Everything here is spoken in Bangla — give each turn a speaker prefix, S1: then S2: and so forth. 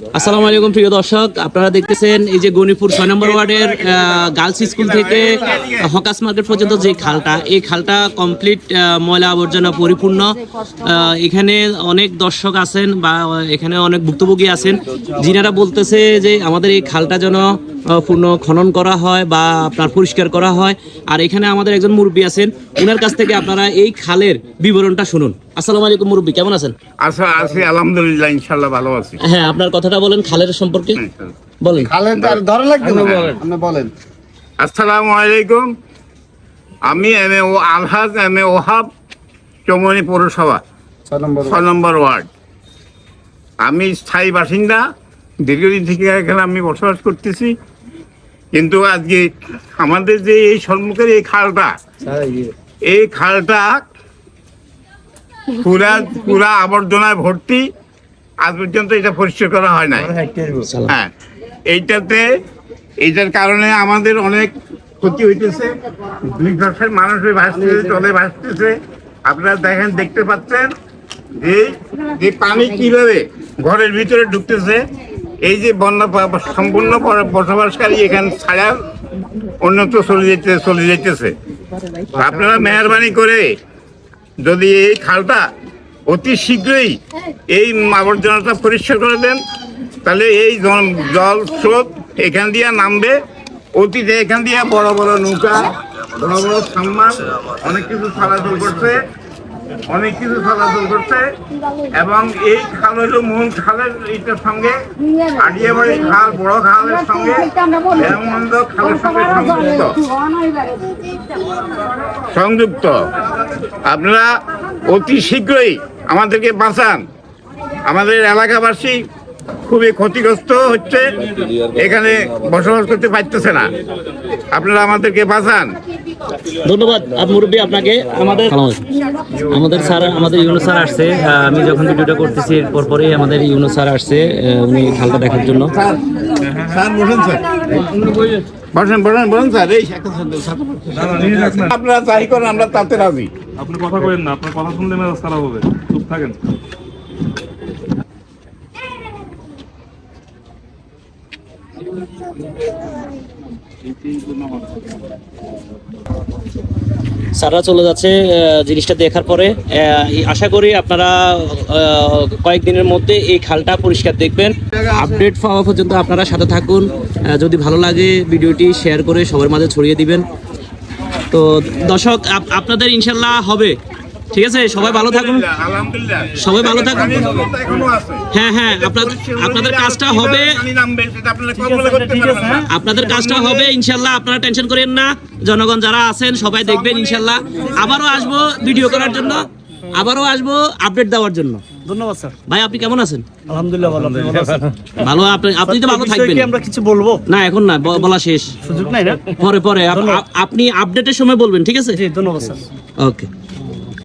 S1: আসসালামু আলাইকুম, প্রিয় দর্শক। আপনারা দেখতেছেন এই যে গণিপুর ছয় নম্বর ওয়ার্ডের গার্লস স্কুল থেকে হকাস মার্কেট পর্যন্ত যে খালটা, এই খালটা কমপ্লিট ময়লা আবর্জনা পরিপূর্ণ। এখানে অনেক দর্শক আছেন বা এখানে অনেক ভুক্তভোগী আছেন। যিনারা বলতেছে যে আমাদের এই খালটা যেন পূর্ণ খনন করা হয় বা আপনার পরিষ্কার করা হয়। আর এখানে আমাদের একজন মুরব্বী আছেন। ওনার কাছ থেকে আপনারা এই খালের বিবরণটা শুনুন। আসসালামু আলাইকুম মুরব্বী কেমন আছেন?
S2: আচ্ছা আছি আলহামদুলিল্লাহ ইনশাল্লাহ ভালো আছি।
S1: হ্যাঁ আপনার কথাটা বলেন খালের সম্পর্কে। বলেন।
S3: খালেন তার ধরা লাগবে না। আপনি বলেন।
S2: আসসালামু আলাইকুম। আমি এম এ ও আলহাজ এম এ ওহাব চৌমনি পৌরসভা।
S3: ছয়
S2: ছ নম্বর ওয়ার্ড। আমি স্থায়ী বাসিন্দা। দীর্ঘদিন থেকে এখানে আমি বসবাস করতেছি। কিন্তু আজকে আমাদের যে এই সম্মুখের এই খালটা এই খালটা পুরা পুরা আবর্জনায় ভর্তি আজ পর্যন্ত এটা পরিষ্কার করা হয় নাই। হ্যাঁ এইটাতে এইটার কারণে আমাদের অনেক ক্ষতি হইতেছে। দুই পাশের মানুষ ভাসতেছে জলে ভাসতেছে। আপনারা দেখেন দেখতে পাচ্ছেন যে যে পানি কীভাবে ঘরের ভিতরে ঢুকতেছে। এই যে বন্যা সম্পূর্ণ বসবাসকারী এখানে ছাড়া অন্যত্র চলে যেতে চলে যেতেছে। আপনারা মেহরবানি করে যদি এই খালটা অতি শীঘ্রই এই আবর্জনাটা পরিষ্কার করে দেন, তাহলে এই জল স্রোত এখান দিয়ে নামবে। অতীতে এখান দিয়ে বড় বড় নৌকা, বড় বড় সাম্মান অনেক কিছু চলাচল করছে। অনেক কিছু চলাচল করছে এবং এই খাল হইল মোহন খালের এইটার সঙ্গে আড়িয়াবাড়ি খাল, বড় খালের সঙ্গে ব্যায়ামবন্ধ খালের সঙ্গে সংযুক্ত। সংযুক্ত। আপনারা অতি শীঘ্রই আমাদেরকে বাঁচান। আমাদের এলাকাবাসী খুবই ক্ষতিগ্রস্ত হচ্ছে, এখানে বসবাস করতে পারতেছে না। আপনারা আমাদেরকে বাঁচান।
S1: ধন্যবাদ মুরব্বী আপনাকে আমাদের আমাদের স্যার আমাদের ইউনো স্যার আসছে। আমি যখন ভিডিওটা করতেছি এরপর পরেই আমাদের ইউনো স্যার আসছে উনি খালটা দেখার জন্য।
S2: স্যার বসেন স্যার। বসেন বসেন বসেন স্যার। এই আপনারা করেন আমরা তাতে রাজি।
S4: আপনি কথা কইেন না আপনার কথা শুনলে মেজাজ খারাপ হবে। চুপ থাকেন।
S1: স্যাররা চলে যাচ্ছে জিনিসটা দেখার পরে। আশা করি আপনারা কয়েকদিনের মধ্যে এই খালটা পরিষ্কার দেখবেন। আপডেট পাওয়া পর্যন্ত আপনারা সাথে থাকুন। যদি ভালো লাগে ভিডিওটি শেয়ার করে সবার মাঝে ছড়িয়ে দিবেন। তো দর্শক, আপ- আপনাদের ইনশাল্লাহ হবে। ঠিক আছে সবাই ভালো থাকুন। সবাই ভালো থাকুন। হ্যাঁ হ্যাঁ আপনাদের আপনাদের কাজটা হবে
S2: না।
S1: আপনাদের কাজটা হবে ইনশাল্লাহ আপনারা টেনশন করেন না। জনগণ যারা আছেন সবাই দেখবেন ইনশাল্লাহ। আবারও আসব ভিডিও করার জন্য। আবারও আসব আপডেট দেওয়ার জন্য।
S5: ধন্যবাদ স্যার।
S1: ভাই আপনি কেমন আছেন?
S5: আলহামদুলিল্লাহ ভালো আপনি ভালো
S1: আপনি আপনি তো ভালো থাকবেন
S5: কি আমরা কিছু বলব?
S1: না এখন না বলা শেষ।
S5: সুযোগ নাই না?
S1: পরে পরে। আপ- আপ- আপনি আপডেটের সময় বলবেন ঠিক আছে?
S5: জি ধন্যবাদ স্যার।
S1: ওকে